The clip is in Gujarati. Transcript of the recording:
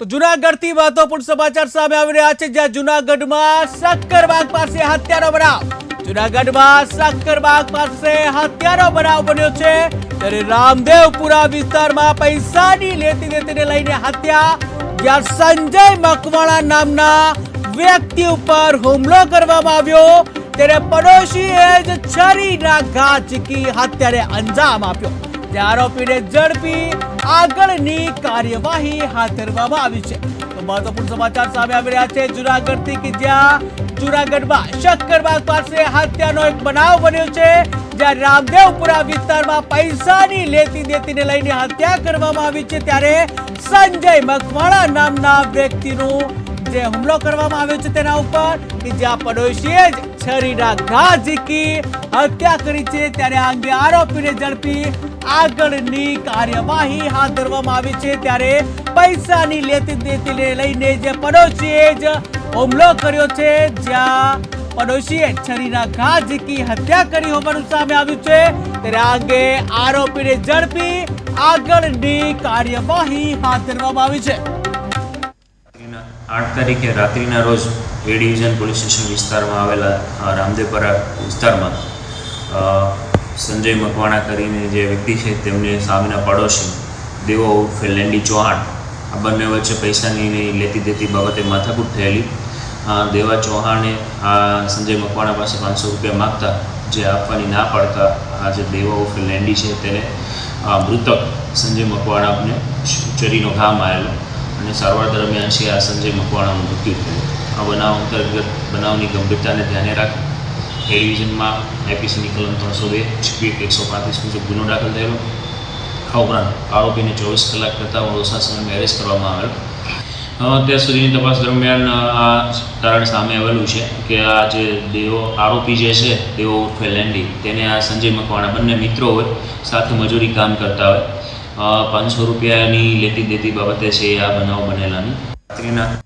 તો જુનાગઢથી મહત્વપૂર્ણ સમાચાર સામે આવી રહ્યા છે, જ્યાં જુનાગઢમાં શક્કરબાગ પાસે હત્યાનો બનાવ. જુનાગઢમાં શક્કરબાગ પાસે હત્યાનો બનાવ બન્યો છે. ત્યારે રામદેવપુરા વિસ્તારમાં પૈસાની લેતી દેતીને લઈને હત્યા, જ્યાં સંજય મકવાણા નામના વ્યક્તિ ઉપર હુમલો કરવામાં આવ્યો. ત્યારે પડોશીએ જ છરીના ઘા ઝીકી હત્યાને અંજામ આપ્યો. તે આરોપીને ઝડપી આગળની કાર્યવાહી હાથ ધરવામાં આવી છે. તો મહત્વપૂર્ણ સમાચાર સામે આવી રહ્યા છે જુનાગઢથી કે જ્યાં જુનાગઢમાં શક્કરબાગ પાસે હત્યાનો એક બનાવ બન્યો છે, જ્યાં રામદેવપુરા વિસ્તારમાં પૈસાની લેતી દેતીને લઈને હત્યા કરવામાં આવી છે, ત્યારે સંજય મકવાણા નામના વ્યક્તિનું જે હુમલો કરવામાં આવ્યો છે તેના ઉપર, કે જ્યાં પડોશીએ જ છરીના ઘા ઝીકી હત્યા કરી છે, ત્યારે આ અંગે આરોપીને ઝડપી આગળની કાર્યવાહી હાથ ધરવામાં આવી છે. ત્યારે પૈસાની લેતી દેતીને લઈને જે પડોશીએ જ હુમલો કર્યો છે, જ્યાં પડોશીએ છરીના ઘા ઝીકી હત્યા કરી હોવાનું સામે આવ્યું છે, ત્યારે આ અંગે આરોપીને ઝડપી આગળની કાર્યવાહી હાથ ધરવામાં આવી છે. રાત્રિના, આઠ તારીખે રાત્રિના રોજ એ ડિવિઝન પોલીસ સ્ટેશન વિસ્તારમાં આવેલા રામદેવપરા વિસ્તારમાં સંજય મકવાણા કરીને જે વ્યક્તિ છે તેમને સામેના પડોશી દેવો ઉર્ફે લેન્ડી ચૌહાણ, આ બંને વચ્ચે પૈસાની લેતી દેતી બાબતે માથાકૂટ થયેલી. દેવા ચૌહાણે આ સંજય મકવાણા પાસે પાંચસો રૂપિયા માગતા, જે આપવાની ના પાડતા આ જે દેવો ઉર્ફે લેન્ડી છે તેને મૃતક સંજય મકવાણાને ચરીનો ઘા મારેલો. અને સારવાર દરમિયાન છે આ સંજય મકવાણાનું મૃત્યુ થયું. આ બનાવ અંતર્ગત બનાવની ગંભીરતાને ધ્યાને રાખી એ ડિવિઝનમાં આઈપીસીની કલમ ત્રણસો બે છીપી એકસો પાંત્રીસ મુજબ ગુનો દાખલ થયેલો. આ ઉપરાંત આરોપીને ચોવીસ કલાક કરતાં ઓછા સમયમાં એરેસ્ટ કરવામાં આવેલ. અત્યાર સુધીની તપાસ દરમિયાન આ તારણ સામે આવેલું છે કે આ જે દેવો, આરોપી જે છે દેવો ઉર્ફે લેન્ડી તેને આ સંજય મકવાણા, બંને મિત્રો હોય, સાથે મજૂરી કામ કરતા હોય. પાંચસો રૂપિયાની લેતી દેતી બાબતે છે આ બનાવ બનેલાની. રાત્રિના